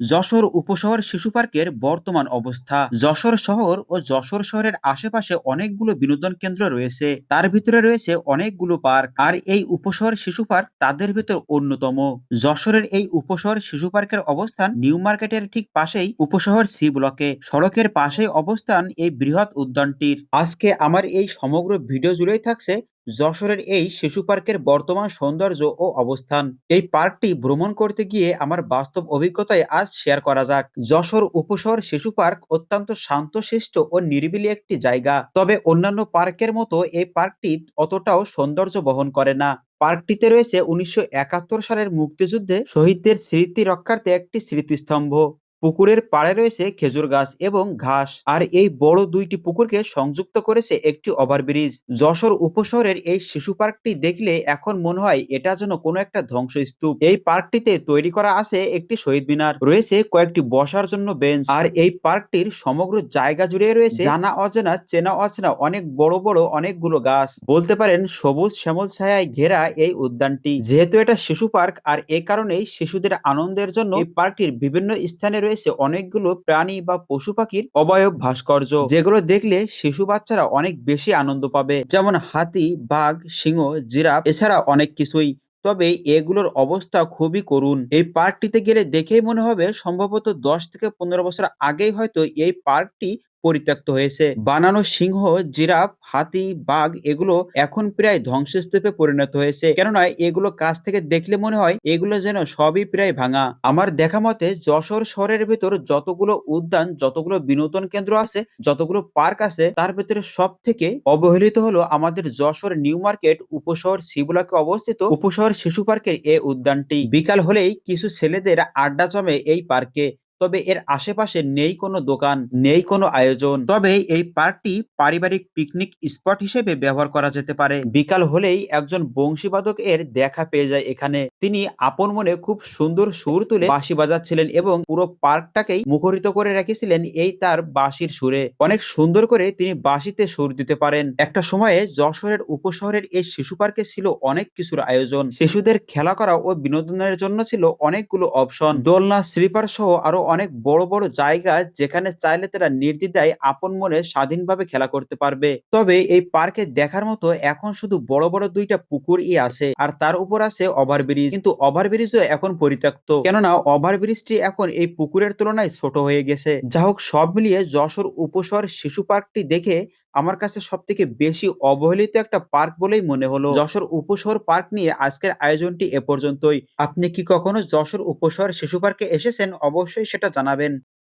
যশোর উপশহর শিশু পার্কের বর্তমান অবস্থা। যশোর শহর ও যশোর শহরের আশেপাশে অনেকগুলো বিনোদন কেন্দ্র রয়েছে। তার ভিতরে রয়েছে অনেকগুলো পার্ক। আর এই উপশহর শিশু পার্ক তাদের ভিতর অন্যতম। যশোরের এই উপশহর শিশু পার্কের অবস্থান নিউ মার্কেটের ঠিক পাশেই উপশহর সি ব্লকে। সড়কের পাশেই অবস্থান এই বৃহৎ উদ্যানটির। আজকে আমার এই সমগ্র ভিডিও জুড়েই থাকছে যশোরের এই শিশু পার্কের বর্তমান সৌন্দর্য ও অবস্থান। এই পার্কটি ভ্রমণ করতে গিয়ে আমার বাস্তব অভিজ্ঞতায় আজ শেয়ার করা যাক। যশোর উপশহর শিশু পার্ক অত্যন্ত শান্তশিষ্ট ও নিরিবিলি একটি জায়গা। তবে অন্যান্য পার্কের মতো এই পার্কটি অতটাও সৌন্দর্য বহন করে না। পার্কটিতে রয়েছে উনিশশো একাত্তর সালের মুক্তিযুদ্ধে শহীদদের স্মৃতি রক্ষার্থে একটি স্মৃতিস্তম্ভ। পুকুরের পাড়ে রয়েছে খেজুর গাছ এবং ঘাস, আর এই বড় দুইটি পুকুরকে সংযুক্ত করেছে একটি ওভারব্রিজ। যশোর উপশহরের এই শিশু পার্কটি দেখলে এখন মনে হয় এটা যেন কোনো একটা ধ্বংসস্তূপ। এই পার্কটিতে তৈরি করা আছে একটি শহীদ মিনার, রয়েছে কয়েকটি বসার জন্য বেঞ্চ, আর এই পার্কটির সমগ্র জায়গা জুড়ে রয়েছে জানা অজানা, চেনা অচেনা অনেক বড় বড় অনেকগুলো গাছ। বলতে পারেন সবুজ শ্যামল ছায়ায় ঘেরা এই উদ্যানটি। যেহেতু এটা শিশু পার্ক, আর এ কারণেই শিশুদের আনন্দের জন্য এই পার্কটির বিভিন্ন স্থানে রয়েছে অনেকগুলো প্রাণী বা পশু পাখির অবয়ব ভাস্কর্য, যেগুলো দেখলে শিশু বাচ্চারা অনেক বেশি আনন্দ পাবে। যেমন হাতি, বাঘ, সিংহ, জিরাফ, এছাড়া অনেক কিছুই। তবে এগুলোর অবস্থা খুবই করুন এই পার্কটিতে গেলে দেখেই মনে হবে, সম্ভবত দশ থেকে পনেরো বছর আগেই হয়তো এই পার্কটি পরিত্যক্ত হয়েছে। বানানো সিংহ, জিরাফ, হাতি, বাঘ এগুলো এখন প্রায় ধ্বংসস্তূপে পরিণত হয়েছে। কেননা এগুলো কাছ থেকে দেখলে মনে হয় এগুলো যেন সবই প্রায় ভাঙা। আমার দেখা মতে যশোর শহরের ভেতর যতগুলো উদ্যান, যতগুলো বিনোদন কেন্দ্র আছে, যতগুলো পার্ক আছে, তার ভেতরে সব থেকে অবহেলিত হলো আমাদের যশোর নিউ মার্কেট উপশহর শিবলাকে অবস্থিত উপশহর শিশু পার্কের এ উদ্যানটি। বিকাল হলেই কিছু ছেলেদের আড্ডা জমে এই পার্কে। তবে এর আশেপাশে নেই কোনো দোকান, নেই কোনো আয়োজন। তবে এই পার্কটি পারিবারিক পিকনিক স্পট হিসেবে ব্যবহার করা যেতে পারে। বিকাল হলেই একজন বংশীবাদক এর দেখা পেয়ে যায় এখানে। তিনি আপন মনে খুব সুন্দর সুর তুলে বাঁশি বাজাচ্ছিলেন এবং পুরো পার্কটাকেই মুখরিত করে রেখেছিলেন এই তার বাঁশির সুরে। অনেক সুন্দর করে তিনি বাঁশিতে সুর দিতে পারেন। একটা সময়ে যশোরের উপশহরের এই শিশু পার্কে ছিল অনেক কিছুর আয়োজন। শিশুদের খেলা করা ও বিনোদনের জন্য ছিল অনেকগুলো অপশন। দোলনা, স্লিপার সহ আরও অনেক বড় বড় জায়গা যেখানে চাইলে তারা নির্দ্বিধায় আপন মনে স্বাধীনভাবে খেলা করতে পারবে। তবে এই পার্কে দেখার মতো এখন শুধু বড় বড় দুইটা পুকুরই আছে, আর তার উপর আছে ওভারব্রিজ। কিন্তু ওভারব্রিজও এখন পরিত্যক্ত। কেননা ওভারব্রিজটি এখন এই পুকুরের তুলনায় ছোট হয়ে গেছে। যা হোক সব মিলিয়ে যশোর উপসর শিশু পার্কটি দেখে আমার কাছে সব থেকে বেশি অবহেলিত একটা পার্ক বলেই মনে হলো। যশোর উপশহর পার্ক নিয়ে আজকের আয়োজনটি এ পর্যন্তই। আপনি কি কখনো যশোর উপশহর শিশু পার্কে এসেছেন? অবশ্যই সেটা জানাবেন।